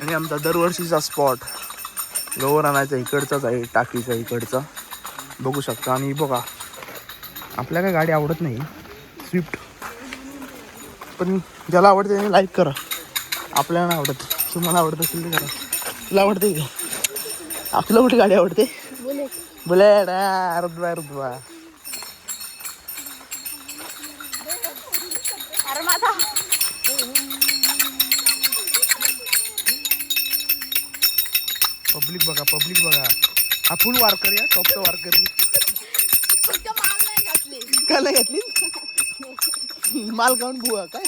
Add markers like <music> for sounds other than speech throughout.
आणि आमचा दरवर्षीचा स्पॉट गवर आणायचा इकडचाच आहे टाकीचा इकडचा. बघू शकता आणि बघा. आपल्या काय गाडी आवडत नाही. स्विफ्ट पण ज्याला आवडते त्याने लाईक करा. आपल्याला नाही आवडत. तुम्हाला आवडत असेल ते करा. तुला आवडते का? आपल्याला कुठे गाडी आवडते? बुलेट. अर्धवा अर्धवा पब्लिक बघा पब्लिक बघा. हा फुल वारकरी आहे टॉपचा वारकरी. काय नाही घातली. माल खाऊन बुवा काय?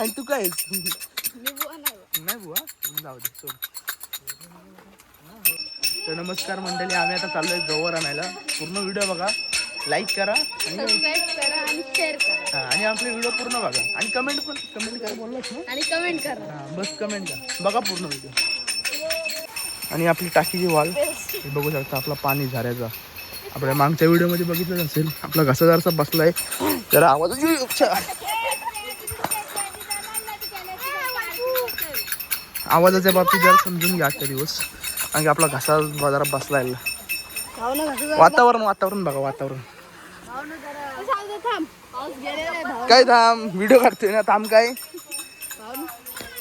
आणि तू काय? नाही बुवा? जाऊ दे तर नमस्कार मंडळी आम्ही आता चाललोय गवर आणायला. पूर्ण व्हिडिओ बघा. लाईक करा आणि हा, आणि आपले व्हिडिओ पूर्ण बघा. आणि कमेंट पण कमेंट काय बोललास ना आणि कमेंट करा. हा बस कमेंट करा. बघा पूर्ण व्हिडिओ आणि आपली टाकीची वाल हे बघू शकता आपला पाणी झाऱ्याचा. आपल्या मागच्या व्हिडिओमध्ये बघितलं असेल आपला घसा जरासा बसलाय. जरा आवाज. आवाजाच्या बाबतीत जरा समजून घ्या आजच्या दिवस. कारण की आपला घसा जरा बसलाय. खाऊ ना घासू वातावरण वातावरण बघा वातावरण. काय थांब व्हिडिओ काढतोय ना थांब काय.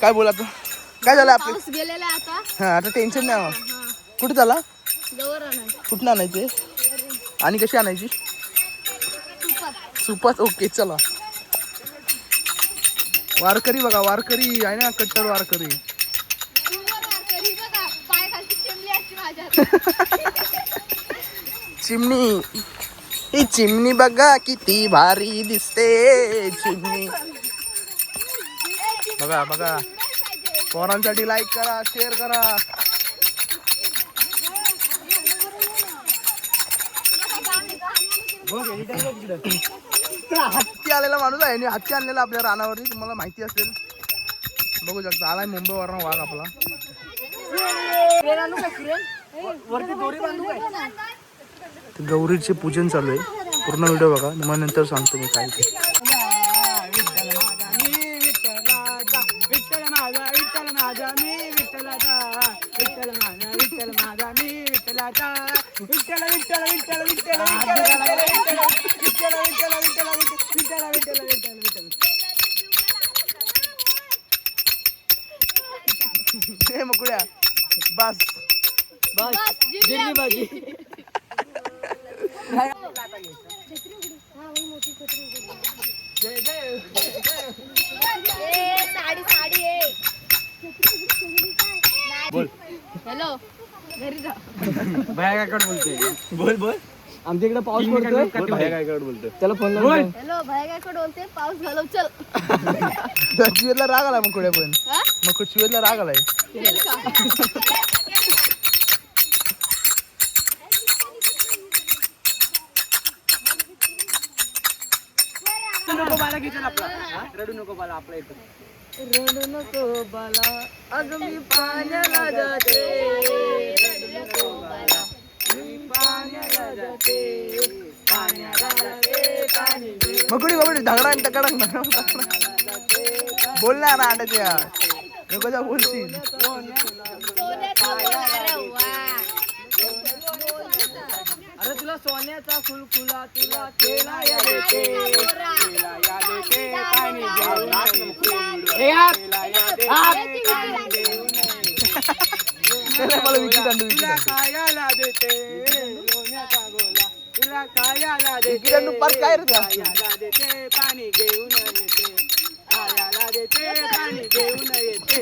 काय बोला तू? काय झालं आपलं? गेलेला आता. हा आता टेन्शन नाही मग. कुठे झाला कुठून आणायचे? आणि कशी आणायची? सुपात. ओके चला. वारकरी बघा वारकरी. आहे ना कट्टर वारकरी. चिमणी. <laughs> ही चिमणी बघा किती भारी दिसते. चिमणी. बघा बघा. पोरांसाठी लाईक करा शेअर करा. हत्ती आलेला माणूस आहे. आणि हत्ती आणलेला आपल्या रानावरती. तुम्हाला माहिती असेल. बघू शकता आलाय मुंबईवरनं वाघ आपला. गौरीचे पूजन चालू आहे. पूर्ण व्हिडिओ बघा. मग नंतर सांगतो मी काय ते. विठ्ठल माझा विठ्ठल माझा मी घरी जा. भया काकड बोलतोय. बोल बोल. आमच्या इकडे पाऊस पडतोय. काय काय बोलतो त्याला फोन बोल. हॅलो भाई काय कडे बोलते पाऊस घालव चल. शिवेतला राग आलाय मकुड्या पण. हा? मग शिवेतला राग आलाय. चल का? रडू नको बाला किचन आपला. हा? रडू नको बाला आपला इथं. रडू नको बाला. अग मी पाण्याला जाते. रडू नको बाला. मी पाण्याला जाते. पाण्याला जाते. पाणी घेऊन मकुडी आणि टकडा बोल ना अंड्याच्या नको जा बोलशील. सोन्याचा फुलफुला तुला केला या देते. केला या देते. पाणी घेऊन हात. मला विकी दांडू तुला खायला देते. सोन्याचा गोला. तुला खायला विकी देते. दांडू पार काय रे ते असतं? खायला देते. पाणी घेऊन येते. खायला देते. पाणी घेऊन येते.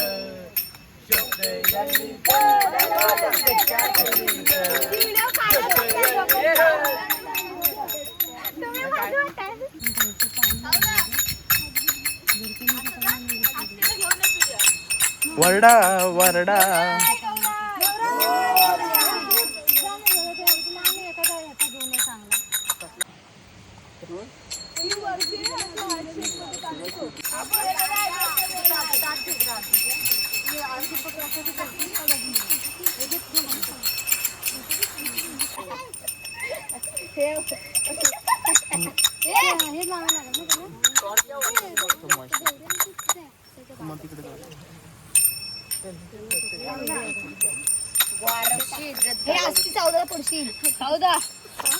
वरडा वरडा. चौदा पडशील चौदा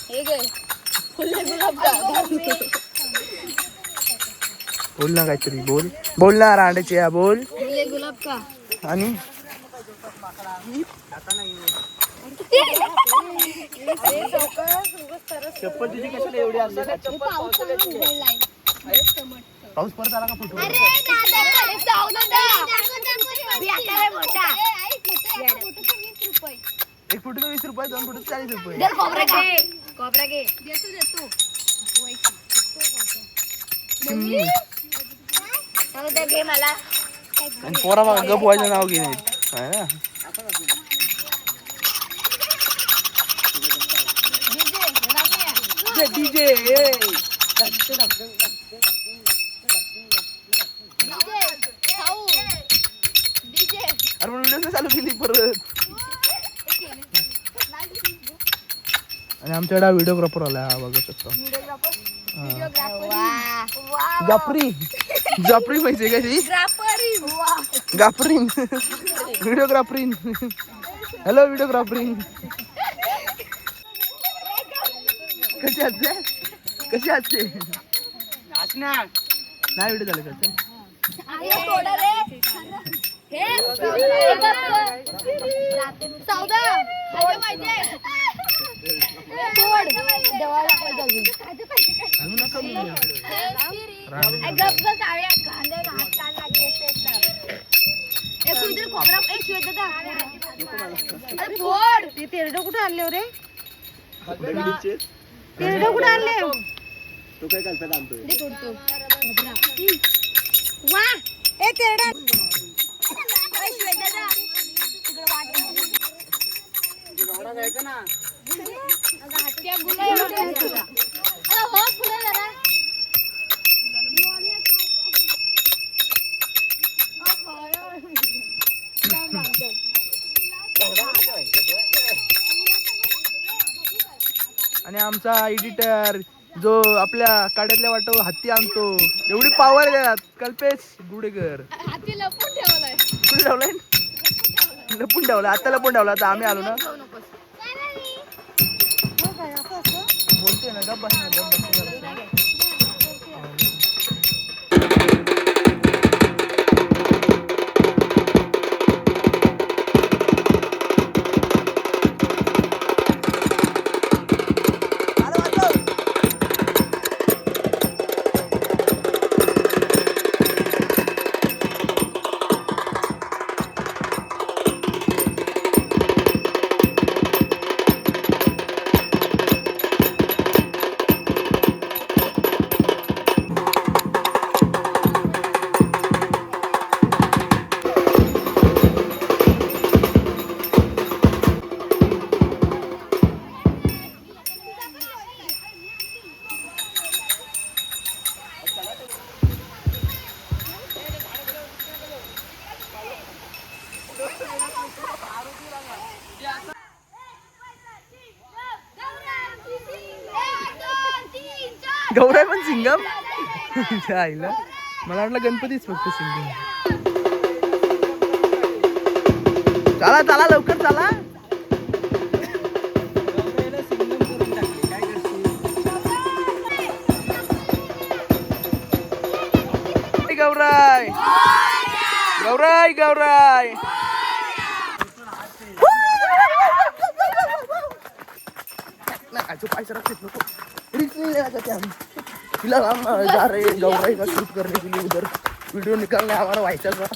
हे गे फुले गुलाब बोल ना काहीतरी बोल. बोल ना रांडेची या बोल. गुलाब का आणि? चप्पल तुझी कशाला एवढी आणली? पाऊस परत आला का फुटू एक फुटू वीस रुपये दोन फुटू चाळीस रुपये. कोबरा घे. देतो देतो. घे मला. आणि पोरा बघा गप व्हायचं नाव घे नाहीत आहे ना? डीजे अरे व्हिडिओ चालू केली परत. आणि आमच्याकडे व्हिडिओग्राफर आला हा बघू शकतो. जाफरी. जाफरी माहिती का ती? गाफरीन व्हिडिओग्राफरीन हॅलो व्हिडिओग्राफरीन कशी असते कशी असते नाही व्हिडिओ झाले का चौदा देवाला आणू नका मुली. ते तेरडं कुठे आणले रे? तेरडं कुठे आणले? वा. ए तेरडा हो फुलं जरा. आणि आमचा एडिटर जो आपल्या काड्यातल्या वाटो हत्ती आणतो एवढी पावर द्यात कल्पेश गुडेकर. ठेवलाय. कुठे ठेवलाय? लपून ठेवला आता लपून ठेवला आता आम्ही आलो ना? बोलते ना गप बस ना बस. त्या आईला. मला वाटलं गणपतीच फक्त सिंगिंग. चला चला लवकर चला. गौराय गौराय गौराय नाही पाहिजे पाय नको. रिक्स नाही लेना चाहते फ़िलहाल हम जा रहे हैं गौराई का शूट करने के लिए उधर. वीडियो निकालना है हमारा वाइसल का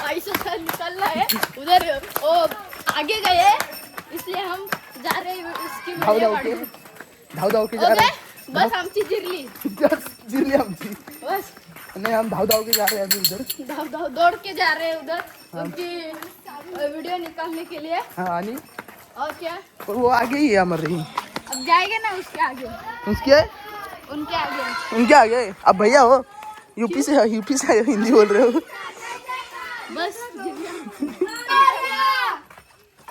पैसा निकल रहा है उधर ओ आगे गए. इसलिए हम जा रहे हैं इसकी धाव धाव के. धाव धाव के जा रहे बस आमची जिरली. हैं जिरली आमची. बस. नहीं हम धाव धाव के जा रहे हैं अभी उधर. धाव धाव दौड़ के जा रहे हैं उधर. उनकी वीडियो निकालने के लिए. हाँ और क्या? वो आगे ही है हमारे. ही अब जाएँगे ना उसके आगे. उसके? है उनके आगे। उनके आगे? अब भैया हो। यूपी से यूपी से हो, हिंदी बोल रहे हो। बस।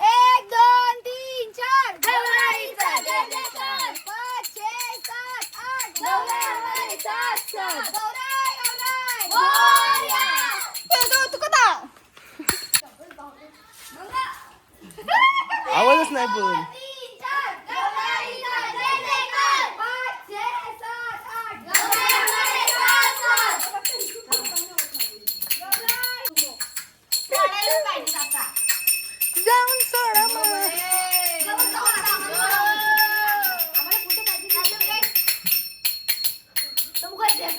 एक दोन तीन चार। गौराईचा जय जयकार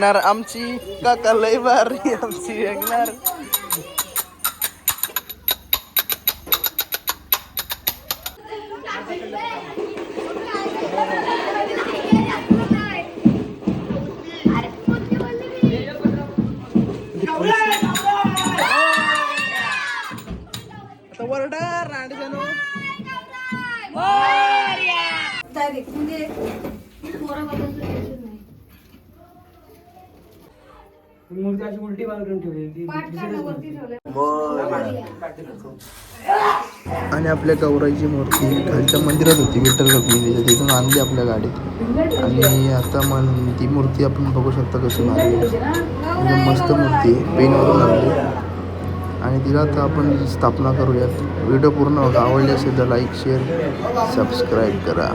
ऐकणार आमची. काका लय भारी आमची वॅगनार अशी उलटी बाजूला ठेवली आणि आपल्या गौराईची मूर्ती खालच्या मंदिरात होती विठ्ठल रुक्मिणीच्या तिथून आणली आपल्या गाडीत. आणि आता मन ती मूर्ती आपण बघू शकता कशी मारली. एकदम मस्त मूर्ती आहे पेनवरून आणली आणि तिला आता आपण स्थापना करूयात. व्हिडिओ पूर्ण बघा. आवडली असेल तर लाईक शेअर सबस्क्राईब करा.